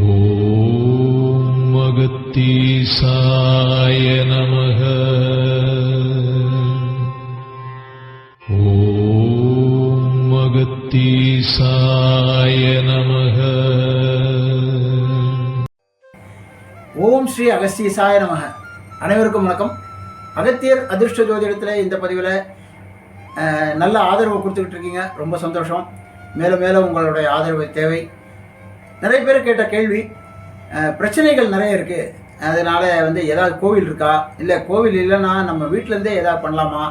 ஓம் அகத்தீசாய நமக. ஓம் அகத்தீசாய நமக. ஓம் ஸ்ரீ அகஸ்தீசாய நமக. அனைவருக்கும் வணக்கம். அகத்தியர் அதிர்ஷ்ட ஜோதிடத்தில் இந்த பதிவில் நல்ல ஆதரவு கொடுத்துக்கிட்டு இருக்கீங்க. ரொம்ப சந்தோஷம். மேலும் மேலும் உங்களுடைய ஆதரவு தேவை. நிறைய பேர் கேட்ட கேள்வி பிரச்சனைகள் நிறைய இருக்குது அதனால் வந்து ஏதாவது கோவில் இருக்கா? இல்லை கோவில் இல்லைன்னா நம்ம வீட்டிலேருந்தே ஏதாவது பண்ணலாமா?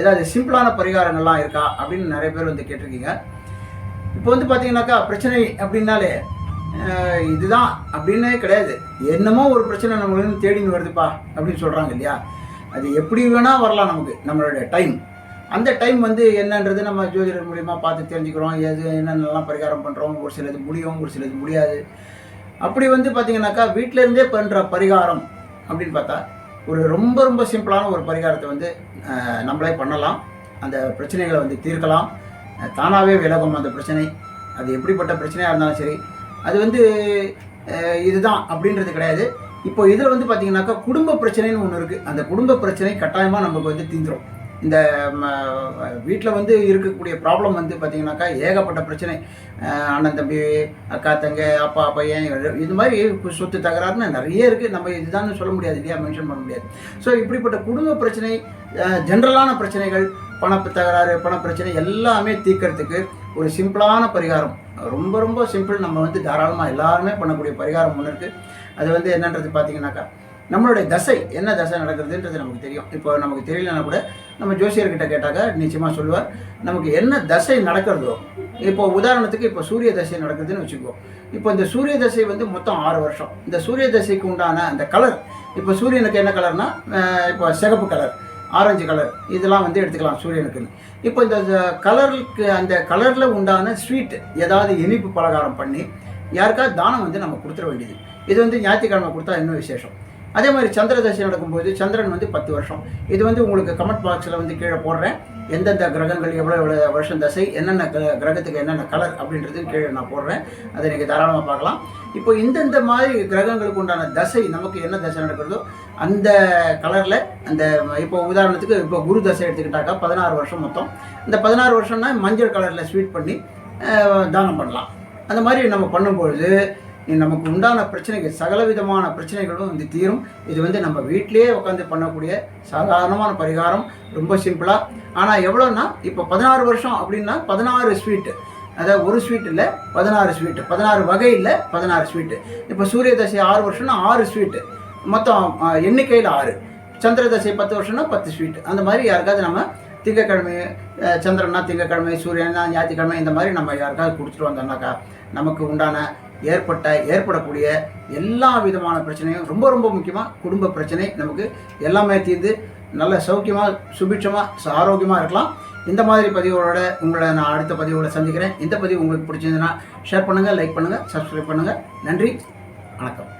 ஏதாவது சிம்பிளான பரிகாரங்கள்லாம் இருக்கா? அப்படின்னு நிறைய பேர் வந்து கேட்டிருக்கீங்க. இப்போ வந்து பார்த்தீங்கன்னாக்கா பிரச்சனை அப்படின்னாலே இதுதான் அப்படின்னே கிடையாது. என்னமோ ஒரு பிரச்சனை நம்மளுக்கு தேடின்னு வருதுப்பா அப்படின்னு சொல்கிறாங்க இல்லையா? அது எப்படி வேணால் வரலாம் நமக்கு நம்மளோட டைம் அந்த டைம் வந்து என்னன்றது நம்ம ஜோதிடர் மூலியமாக பார்த்து தெரிஞ்சுக்கிறோம். எது என்னென்னலாம் பரிகாரம் பண்ணுறோம் ஒரு சிலது முடியும் ஒரு சிலது முடியாது. அப்படி வந்து பார்த்தீங்கன்னாக்கா வீட்டிலேருந்தே பண்ணுற பரிகாரம் அப்படின்னு பார்த்தா ஒரு ரொம்ப ரொம்ப சிம்பிளான ஒரு பரிகாரத்தை வந்து நம்மளே பண்ணலாம். அந்த பிரச்சனைகளை வந்து தீர்க்கலாம். தானாகவே விலகும் அந்த பிரச்சனை. அது எப்படிப்பட்ட பிரச்சனையாக இருந்தாலும் சரி. அது வந்து இதுதான் அப்படின்றது கிடையாது. இப்போ இதில் வந்து பார்த்தீங்கன்னாக்கா குடும்ப பிரச்சனைன்னு ஒன்று இருக்குது அந்த குடும்ப பிரச்சனை கட்டாயமாக நமக்கு வந்து தீந்துடும் இந்த வீட்டில் வந்து இருக்கக்கூடிய ப்ராப்ளம் வந்து பார்த்திங்கனாக்கா ஏகப்பட்ட பிரச்சனை. அண்ணன் தம்பி அக்கா தங்க அப்பா பையன் இது மாதிரி சொத்து தகராறுன்னு நிறைய இருக்குது நம்ம இதுதான் சொல்ல முடியாது இல்லையா? மென்ஷன் பண்ண முடியாது. ஸோ இப்படிப்பட்ட குடும்ப பிரச்சனை ஜென்ரலான பிரச்சனைகள் பண தகராறு பண பிரச்சனை எல்லாமே தீர்க்கறதுக்கு ஒரு சிம்பிளான பரிகாரம். ரொம்ப ரொம்ப சிம்பிள் நம்ம வந்து தாராளமாக எல்லாருமே பண்ணக்கூடிய பரிகாரம் ஒன்று இருக்குது அது வந்து என்னன்றது பார்த்தீங்கன்னாக்கா நம்மளுடைய தசை என்ன தசை நடக்கிறதுன்றது நமக்கு தெரியும். இப்போ நமக்கு தெரியலனா கூட நம்ம ஜோசியர்கிட்ட கேட்டாக்க நிச்சயமாக சொல்லுவார் நமக்கு என்ன தசை நடக்கிறதோ இப்போ உதாரணத்துக்கு இப்போ சூரிய தசை நடக்குதுன்னு வச்சுக்கோ. இப்போ இந்த சூரிய தசை வந்து மொத்தம் ஆறு வருஷம். இந்த சூரிய தசைக்கு உண்டான அந்த கலர் இப்போ சூரியனுக்கு என்ன கலர்னா இப்போ சிகப்பு கலர் ஆரஞ்சு கலர் இதெல்லாம் வந்து எடுத்துக்கலாம் சூரியனுக்குன்னு. இப்போ இந்த கலருக்கு அந்த கலரில் உண்டான ஸ்வீட் ஏதாவது இனிப்பு பலகாரம் பண்ணி யாருக்காவது தானம் வந்து நம்ம கொடுத்துட வேண்டியது. இது வந்து ஞாயிற்றுக்கிழமை கொடுத்தா இன்னும் விசேஷம். அதே மாதிரி சந்திர தசை நடக்கும்போது சந்திரன் வந்து பத்து வருஷம். இது வந்து உங்களுக்கு கமெண்ட் பாக்ஸில் வந்து கீழே போடுறேன். எந்தெந்த கிரகங்கள் எவ்வளோ எவ்வளோ வருஷம் தசை என்னென்ன கிரகத்துக்கு என்னென்ன கலர் அப்படின்றது கீழே நான் போடுறேன். அதை நீங்கள் தாராளமாக பார்க்கலாம். இப்போ இந்தந்த மாதிரி கிரகங்களுக்கு உண்டான தசை நமக்கு என்ன தசை நடக்கிறதோ அந்த கலரில் அந்த இப்போ உதாரணத்துக்கு இப்போ குரு தசை எடுத்துக்கிட்டாக்கா பதினாறு வருஷம் மொத்தம். இந்த பதினாறு வருஷம்னா மஞ்சள் கலரில் ஸ்வீட் பண்ணி தானம் பண்ணலாம். அந்த மாதிரி நம்ம பண்ணும்பொழுது நமக்கு உண்டான பிரச்சனைகள் சகல விதமான பிரச்சனைகளும் வந்து தீரும். இது வந்து நம்ம வீட்டிலேயே உட்காந்து பண்ணக்கூடிய சாதாரணமான பரிகாரம். ரொம்ப சிம்பிளாக ஆனால் எவ்வளோன்னா இப்போ பதினாறு வருஷம் அப்படின்னா பதினாறு ஸ்வீட்டு அதாவது ஒரு ஸ்வீட் இல்லை பதினாறு ஸ்வீட்டு பதினாறு வகையில் பதினாறு ஸ்வீட்டு இப்போ சூரிய தசை ஆறு வருஷம்னா ஆறு ஸ்வீட்டு மொத்தம் எண்ணிக்கையில் ஆறு. சந்திர தசை பத்து வருஷம்னா பத்து ஸ்வீட் அந்த மாதிரி யாருக்காவது நம்ம திங்கக்கிழமை சந்திரன்னா திங்கக்கிழமை சூரியன்னா ஞாயிற்றுக்கிழமை இந்த மாதிரி நம்ம யாருக்காவது கொடுத்துட்டு வந்தோம்னாக்கா நமக்கு உண்டான ஏற்பட்ட ஏற்படக்கூடிய எல்லா விதமான பிரச்சனையும் ரொம்ப ரொம்ப முக்கியமாக குடும்ப பிரச்சனை நமக்கு எல்லாமே தீர்ந்து நல்ல சௌக்கியமாக சுபிட்சமாக ஆரோக்கியமாக இருக்கலாம். இந்த மாதிரி பதிவுகளோட உங்களை நான் அடுத்த பதிவுகளை சந்திக்கிறேன். இந்த பதிவு உங்களுக்கு பிடிச்சிருந்ததுன்னா ஷேர் பண்ணுங்கள் லைக் பண்ணுங்கள் சப்ஸ்கிரைப் பண்ணுங்கள் நன்றி வணக்கம்.